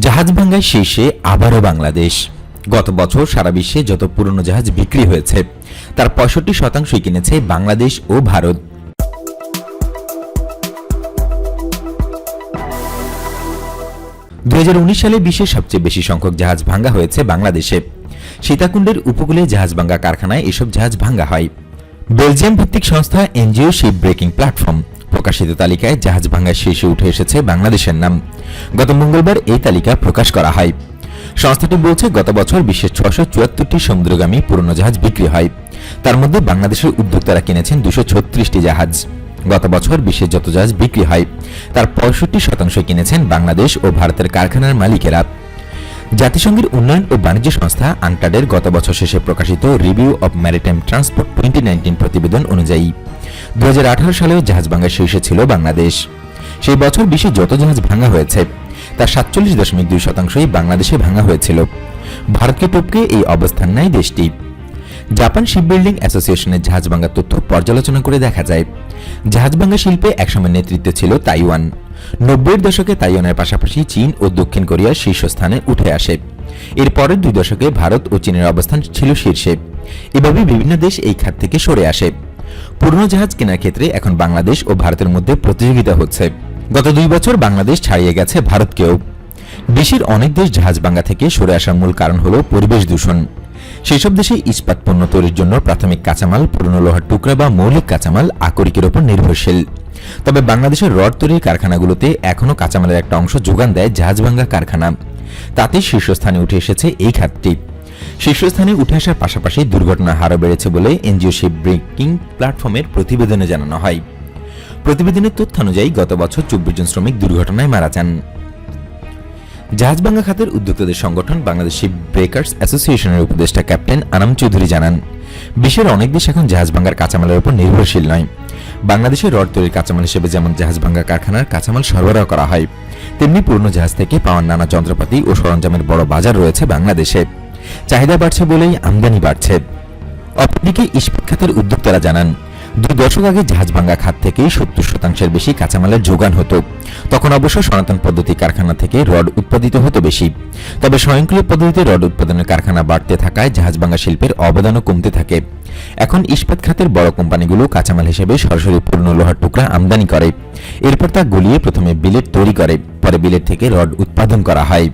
জাহাজ ভাঙ্গায় শীর্ষে আবারও বাংলাদেশ। গত বছর সারা বিশ্বে যত পুরনো জাহাজ বিক্রি হয়েছে, তার পঁয়ষট্টি শতাংশই কিনেছে বাংলাদেশ ও ভারত। দুই হাজার উনিশ সালে বিশ্বের সবচেয়ে বেশি সংখ্যক জাহাজ ভাঙ্গা হয়েছে বাংলাদেশে। সীতাকুণ্ডের উপকূলে জাহাজ ভাঙ্গা কারখানায় এসব জাহাজ ভাঙ্গা হয়। বেলজিয়াম ভিত্তিক সংস্থা এনজিও শিপ ব্রেকিং প্ল্যাটফর্ম প্রকাশিত তালিকায় জাহাজ ভাঙ্গার শীর্ষে উঠে এসেছে বাংলাদেশের নাম। গত মঙ্গলবার এই তালিকা প্রকাশ করা হয়। সংস্থাটি বলছে, গত বছর বিশ্বের ছশো চুয়াত্তরটি সমুদ্রগামী পুরনো জাহাজ বিক্রি হয়। তার মধ্যে বাংলাদেশের উদ্যোক্তারা কিনেছেন দুশো ছত্রিশটি জাহাজ। গত বছর বিশ্বের যত জাহাজ বিক্রি হয়, তার পঁয়ষট্টি শতাংশ কিনেছেন বাংলাদেশ ও ভারতের কারখানার মালিকেরা। জাতিসংঘের উন্নয়ন ও বাণিজ্য সংস্থা আংটাডের গত বছর শেষে প্রকাশিত review of maritime transport twenty প্রতিবেদন অনুযায়ী দু সালেও জাহাজ ভাঙ্গার শীর্ষে ছিল বাংলাদেশ। সেই বছর বিশ্বে যত জাহাজ ভাঙা হয়েছে, তার সাতচল্লিশ দশমিক দুই শতাংশই বাংলাদেশে ভাঙা হয়েছিল। ভারতকে টপকে এই অবস্থান নেয় দেশটি। জাপান শিপবিল্ডিং অ্যাসোসিয়েশনের জাহাজ ভাঙ্গার তথ্য পর্যালোচনা করে দেখা যায়, জাহাজ ভাঙ্গা শিল্পে একসময় নেতৃত্বে ছিল তাইওয়ান। নব্বইয়ের দশকে তাইওয়ানের পাশাপাশি চীন ও দক্ষিণ কোরিয়া শীর্ষস্থানে উঠে আসে। এর পরের দুই দশকে ভারত ও চীনের অবস্থান ছিল শীর্ষে। এভাবে বিভিন্ন দেশ এই খাত থেকে সরে আসে। পুরনো জাহাজ কেনার ক্ষেত্রে এখন বাংলাদেশ ও ভারতের মধ্যে প্রতিযোগিতা হচ্ছে। গত দুই বছর বাংলাদেশ ছাড়িয়ে গেছে ভারতকেও। বিশ্বের অনেক দেশ জাহাজ ভাঙ্গা থেকে সরে আসার মূল কারণ হল পরিবেশ দূষণ। সেসব দেশে ইস্পাত পণ্য তৈরির জন্য প্রাথমিক কাঁচামাল, পুরনো লোহার টুকরা বা মৌলিক কাঁচামাল আকরিকের ওপর নির্ভরশীল। তবে বাংলাদেশের রড তৈরির কারখানাগুলোতে এখনও কাঁচামালের একটা অংশ যোগান দেয় জাহাজ জাহাজভাঙ্গা কারখানা। তাতে শীর্ষস্থানে উঠে এসেছে এই খাতটি। শীর্ষস্থানে উঠে আসার পাশাপাশি দুর্ঘটনার হারও বেড়েছে বলে এনজিও শিপ ব্রেকিং প্ল্যাটফর্মের প্রতিবেদনে জানানো হয়। প্রতিবেদনের তথ্য অনুযায়ী গত বছর চব্বিশ জন শ্রমিক দুর্ঘটনায় মারা যান। জাহাজভাঙ্গা খাতের উদ্যোক্তাদের সংগঠন বাংলাদেশ শিপ ব্রেকার্স অ্যাসোসিয়েশনের উপদেষ্টা ক্যাপ্টেন আনাম চৌধুরী জানান, বিশ্বের অনেক দেশ এখন জাহাজ ভাঙ্গার কাঁচামালের উপর নির্ভরশীল নয়। বাংলাদেশে রড তৈরির কাঁচামাল হিসেবে যেমন জাহাজ ভাঙ্গা কারখানার কাঁচামাল সরবরাহ করা হয়, তেমনি পুরনো জাহাজ থেকে পাওয়ার নানা যন্ত্রপাতি ও সরঞ্জামের বড় বাজার রয়েছে বাংলাদেশে। চাহিদা বাড়ছে বলেই আমদানি বাড়ছে। অপরদিকে ইস্পাত খাতের উদ্যোক্তারা জানান, দুই দশক আগে জাহাজ ভাঙ্গা খাত থেকেই সত্তর শতাংশের বেশি কাঁচামালের যোগান হতো। তখন অবশ্য সনাতন পদ্ধতি কারখানা থেকে রড উৎপাদিত হতো বেশি। তবে স্বয়ংক্রিয় পদ্ধতিতে রড উৎপাদনের কারখানা বাড়তে থাকায় জাহাজ ভাঙ্গা শিল্পের অবদানও কমতে থাকে। এখন ইস্পাত খাতের বড় কোম্পানিগুলো কাঁচামাল হিসেবে সরাসরি পূর্ণ লোহার টুকরা আমদানি করে। এরপর তা গলিয়ে প্রথমে বিলেট তৈরি করে, পরে বিলেট থেকে রড উৎপাদন করা হয়।